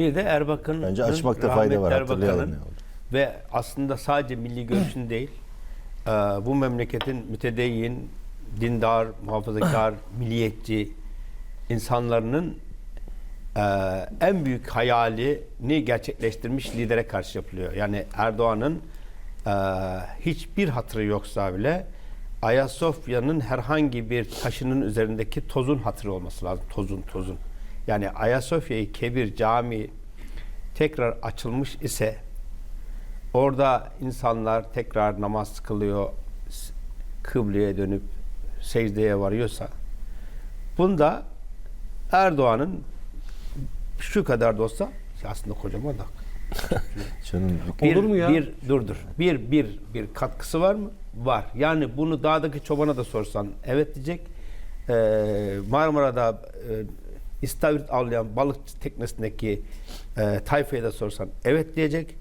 Bir de Erbakan'ın Bence açmakta fayda var hatırlayalım. ya. ve aslında sadece milli görüşün değil, e, bu memleketin mütedeyyin, dindar, muhafazakar, milliyetçi insanların e, en büyük hayalini gerçekleştirmiş lidere karşı yapılıyor. Yani Erdoğan'ın e, hiçbir hatırı yoksa bile Ayasofya'nın herhangi bir taşının üzerindeki tozun hatırı olması lazım. Tozun, tozun. Yani Ayasofya'yı Kebir Camii tekrar açılmış ise orada insanlar tekrar namaz kılıyor, kıbleye dönüp secdeye varıyorsa bunda Erdoğan'ın şu kadar da olsa aslında kocaman da Canım bir, Olur mu ya? Bir dur dur. Bir bir bir katkısı var mı? Var. Yani bunu dağdaki çobana da sorsan evet diyecek. Ee, Marmara'da e, istavrit avlayan balık teknesindeki e, tayfaya da sorsan evet diyecek.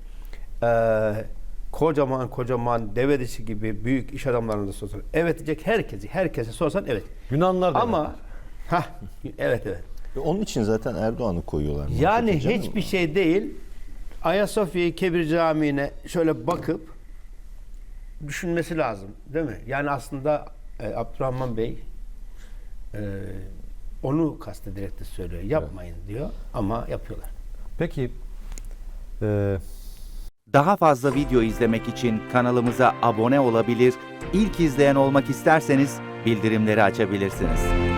Ee, kocaman kocaman deve dişi gibi büyük iş adamlarına da sorsan evet diyecek. Herkesi herkese sorsan evet. Yunanlar da Ama ha evet evet. Onun için zaten Erdoğan'ı koyuyorlar. Yani hiçbir şey değil. Ayasofya Kebir Camii'ne şöyle bakıp düşünmesi lazım. Değil mi? Yani aslında e, Abdurrahman Bey e, onu kastederek de söylüyor. Yapmayın diyor ama yapıyorlar. Peki e, Daha fazla video izlemek için kanalımıza abone olabilir, ilk izleyen olmak isterseniz bildirimleri açabilirsiniz.